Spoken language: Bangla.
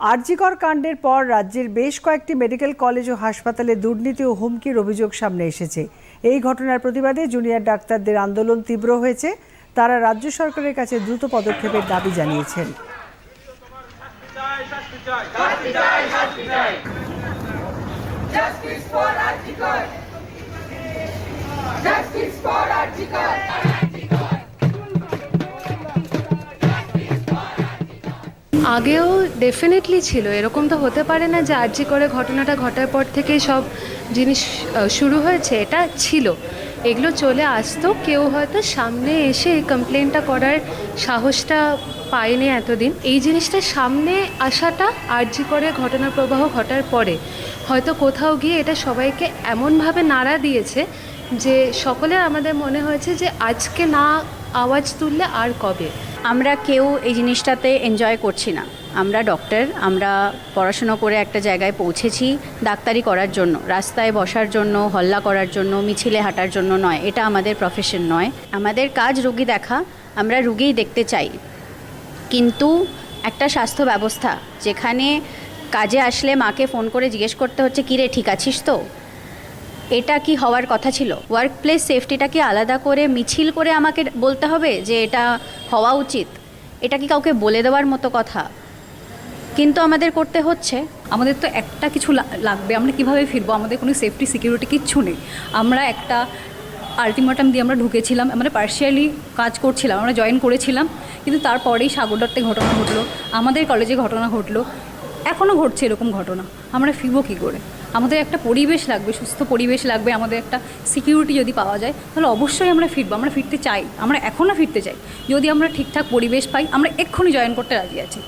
আরজিকর কাণ্ডের পর রাজ্যের বেশ কয়েকটি মেডিকেল কলেজ ও হাসপাতালে দুর্নীতি ও হুমকির অভিযোগ সামনে এসেছে এই ঘটনার প্রতিবাদে জুনিয়র ডাক্তারদের আন্দোলন তীব্র হয়েছে তারা রাজ্য সরকারের কাছে দ্রুত পদক্ষেপের দাবি জানিয়েছেন Justice for! Justice for! আগেও ডেফিনেটলি ছিল। এরকম তো হতে পারে না যে আর্জি করে ঘটনাটা ঘটার পর থেকে সব জিনিস শুরু হয়েছে, এটা ছিল। এগুলো চলে আসতো, কেউ হয়তো সামনে এসে এই কমপ্লেনটা করার সাহসটা পায়নি এতদিন। এই জিনিসটা সামনে আসাটা আর্জি করে ঘটনা প্রবাহ ঘটার পরে। হয়তো কোথাও গিয়ে এটা সবাইকে এমনভাবে নাড়া দিয়েছে যে সকলে আমাদের মনে হয়েছে যে, আজকে না আওয়াজ তুললে আর কবে? আমরা কেউ এই জিনিসটাতে এনজয় করছি না। আমরা ডক্টর আমরা পড়াশুনো করে একটা জায়গায় পৌঁছেছি ডাক্তারি করার জন্য। রাস্তায় বসার জন্য, হল্লা করার জন্য, মিছিলে হাঁটার জন্য নয়। এটা আমাদের প্রফেশন নয়। আমাদের কাজ রুগী দেখা, আমরা রুগীই দেখতে চাই। কিন্তু একটা স্বাস্থ্য ব্যবস্থা, যেখানে কাজে আসলে মাকে ফোন করে জিজ্ঞেস করতে হচ্ছে, কিরে, ঠিক আছিস তো? এটা কি হওয়ার কথা ছিল? ওয়ার্ক প্লেস সেফটিটা কি আলাদা করে মিছিল করে আমাকে বলতে হবে যে এটা হওয়া উচিত? এটা কি কাউকে বলে দেওয়ার মতো কথা? কিন্তু আমাদের করতে হচ্ছে। আমাদের তো একটা কিছু লাগবে। আমরা কীভাবে ফিরবো? আমাদের কোনো সেফটি সিকিউরিটি কিচ্ছু নেই। আমরা একটা আলটিমেটাম দিয়ে আমরা ঢুকেছিলাম। আমরা পার্শিয়ালি কাজ করছিলাম। আমরা জয়েন করেছিলাম। কিন্তু তারপরেই সাগরদত্তে ঘটনা ঘটলো। আমাদের কলেজে ঘটনা ঘটলো। এখনও ঘটছে এরকম ঘটনা। আমরা ফিরবো কী করে? আমাদের একটা পরিবেশ লাগবে, সুস্থ পরিবেশ লাগবে, আমাদের একটা সিকিউরিটি যদি পাওয়া যায়, তাহলে অবশ্যই আমরা ফিরবো, আমরা ফিরতে চাই, আমরা এখনও ফিরতে চাই। যদি আমরা ঠিকঠাক পরিবেশ পাই, আমরা এক্ষুনি জয়েন করতে রাজি আছি।